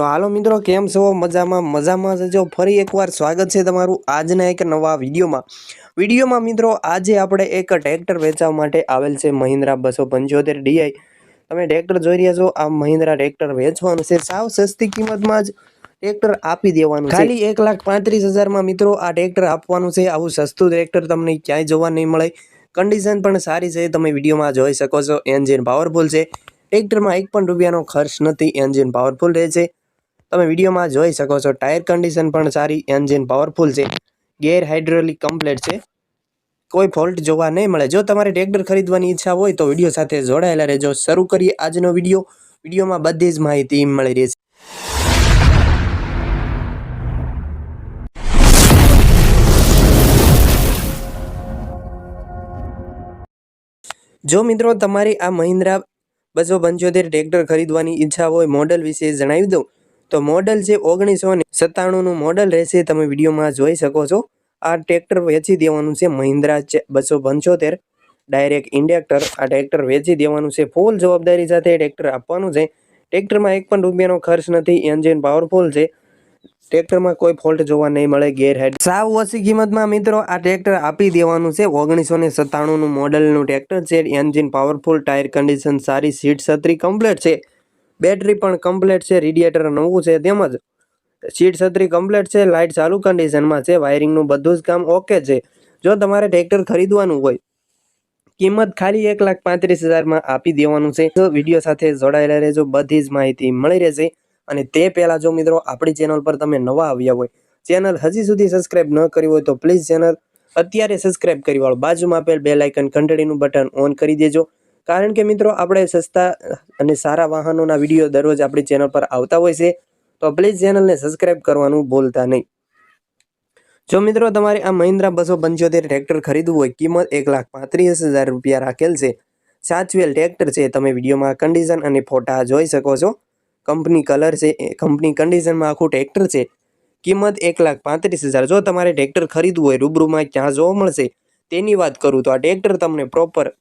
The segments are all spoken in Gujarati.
તો હાલો મિત્રો, કેમ છો? મજામાં મજામાં જજો ફરી એકવાર સ્વાગત છે તમારું આજના એક નવા વિડીયોમાં. વિડીયોમાં મિત્રો, આજે આપણે એક ટ્રેક્ટર વેચવા માટે આવેલ છે મહિન્દ્રા બસો પંચોતેર ડીઆઈ તમે ટ્રેક્ટર જોઈ રહ્યા છો, આ મહિન્દ્રા ટ્રેક્ટર વેચવાનું છે. સાવ સસ્તી કિંમતમાં જ ટ્રેક્ટર આપી દેવાનું ખાલી એક લાખ પાંત્રીસ હજારમાં મિત્રો આ ટ્રેક્ટર આપવાનું છે. આવું સસ્તું ટ્રેક્ટર તમને ક્યાંય જોવા નહીં મળે. કન્ડિશન પણ સારી છે. તમે વિડીયોમાં જોઈ શકો છો. એન્જિન પાવરફુલ છે. ટ્રેક્ટરમાં એક પણ રૂપિયાનો ખર્ચ નથી. એન્જિન પાવરફુલ રહે છે. તમે વિડીયોમાં જોઈ શકો છો, ટાયર કન્ડિશન પણ સારી, એન્જિન પાવરફુલ છે, ગેર હાઇડ્રોલિક કમ્પ્લેટ છે. કોઈ ફોલ્ટ જોવા નહીં મળે. જો તમારે ટ્રેક્ટર ખરીદવાની ઈચ્છા હોય તો વીડિયો સાથે જોડાયેલા રહેજો. શરૂ કરીએ આજનો વીડિયો. વિડીયોમાં બધી જ માહિતી મળી રહી છે જો મિત્રો તમારી આ મહિન્દ્રા બસો પંચોતેર ટ્રેક્ટર ખરીદવાની ઈચ્છા હોય, મોડલ વિશે જણાવી દઉં. તો મોડલ છે ઓગણીસો ને સત્તાણુંનું મોડલ રહેશે, તમે વિડીયોમાં જોઈ શકો છો. આ ટ્રેક્ટર વેચી દેવાનું છે મહિન્દ્રા બસો પંચોતેર. ડાયરેક્ટ ઇન્ડેક્ટર આ ટ્રેક્ટર વેચી દેવાનું છે ફૂલ જવાબદારી સાથે ટ્રેક્ટર આપવાનું છે. ટ્રેક્ટરમાં એક પણ રૂપિયાનો ખર્ચ નથી એન્જિન પાવરફુલ છે. ટ્રેક્ટરમાં કોઈ ફોલ્ટ જોવા નહીં મળે ગેરહેડ સાવ ઓછી કિંમતમાં મિત્રો આ ટ્રેક્ટર આપી દેવાનું છે, ઓગણીસો ને સત્તાણુંનું મોડલનું ટ્રેક્ટર છે એન્જિન પાવરફુલ ટાયર કન્ડિશન સારી સીટ છત્રી કમ્પ્લેટ છે. બેટરી પણ કમ્પ્લેટ છે રેડિયેટર નવું છે, તેમજ સીટ છત્રી કમ્પ્લેટ છે લાઇટ ચાલુ કન્ડિશનમાં છે વાયરિંગનું બધું જ કામ ઓકે છે. જો તમારે ટ્રેક્ટર ખરીદવાનું હોય, કિંમત ખાલી એક લાખ પાંત્રીસ હજારમાં આપી દેવાનું છે. તો વીડિયો સાથે જોડાયેલા રહેજો, બધી જ માહિતી મળી રહેશે. અને તે પહેલાં જો મિત્રો, આપણી ચેનલ પર તમે નવા આવ્યા હોય ચેનલ હજી સુધી સબસ્ક્રાઇબ ન કરી હોય તો પ્લીઝ ચેનલ અત્યારે સબસ્ક્રાઇબ કરી વાળો. બાજુમાં આપેલ બે લાઇકન ઘંટડીનું બટન ઓન કરી દેજો. કારણ કે મિત્રો, આપણે સસ્તા અને સારા વાહનોના વીડિયો દરરોજ આપણી ચેનલ પર આવતા હોય છે, તો પ્લીઝ ચેનલને સબસ્ક્રાઇબ કરવાનું ભૂલતા નહીં. જો મિત્રો, તમારે આ મહિન્દ્રા બસો પંચોતેર ટ્રેક્ટર ખરીદવું હોય, કિંમત એક લાખ પાંત્રીસ હજાર રૂપિયા રાખેલ છે. સાચવેલ ટ્રેક્ટર છે, તમે વિડીયોમાં કન્ડિશન અને ફોટા જોઈ શકો છો. કંપની કલર છે કંપની કન્ડિશનમાં આખું ટ્રેક્ટર છે. કિંમત એક લાખ પાંત્રીસ હજાર. જો તમારે ટ્રેક્ટર ખરીદવું હોય, રૂબરૂમાં ક્યાં જોવા મળશે, તેની વાત કરું તો આ ટ્રેક્ટર તમને પ્રોપર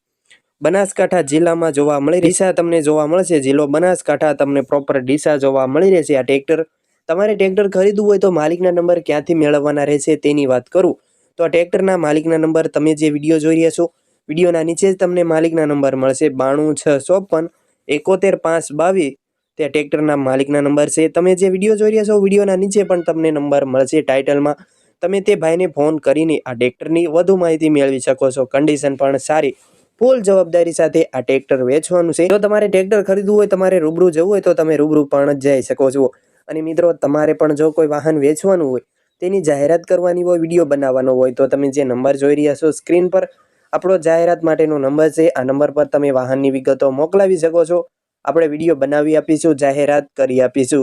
બનાસકાંઠા જિલ્લામાં જોવા મળી ડીસા તમને જોવા મળશે, જિલ્લો બનાસકાંઠા તમને પ્રોપર ડીસા જોવા મળી રહેશે. આ ટ્રેક્ટર તમારે ટ્રેક્ટર ખરીદવું હોય તો માલિકના નંબર ક્યાંથી મેળવવાના રહેશે તેની વાત કરું. તો આ ટ્રેક્ટરના માલિકના નંબર તમે જે વીડિયો જોઈ રહ્યા છો, વિડીયોના નીચે જ તમને માલિકના નંબર મળશે. બાણું છ ચોપન એકોતેર પાંચ બાવીસ. તે ટ્રેક્ટરના માલિકના નંબર છે. તમે જે વીડિયો જોઈ રહ્યા છો, વિડીયોના નીચે પણ તમને નંબર મળશે ટાઇટલમાં તમે તે ભાઈને ફોન કરીને આ ટ્રેક્ટરની વધુ માહિતી મેળવી શકો છો. કન્ડિશન પણ સારી. ફૂલ જવાબદારી સાથે આ ટ્રેક્ટર વેચવાનું છે. જો તમારે ટ્રેક્ટર ખરીદવું હોય, તમારે રૂબરૂ જવું હોય, તો તમે રૂબરૂ પણ જઈ શકો છો. અને મિત્રો, તમારે પણ જો કોઈ વાહન વેચવાનું હોય, તેની જાહેરાત કરવાની હોય, વીડિયો બનાવવાનો હોય, તો તમે જે નંબર જોઈ રહ્યા છો સ્ક્રીન પર, આપણો જાહેરાત માટેનો નંબર છે. આ નંબર પર તમે વાહનની વિગતો મોકલાવી શકો છો. આપણે વીડિયો બનાવી આપીશું, જાહેરાત કરી આપીશું.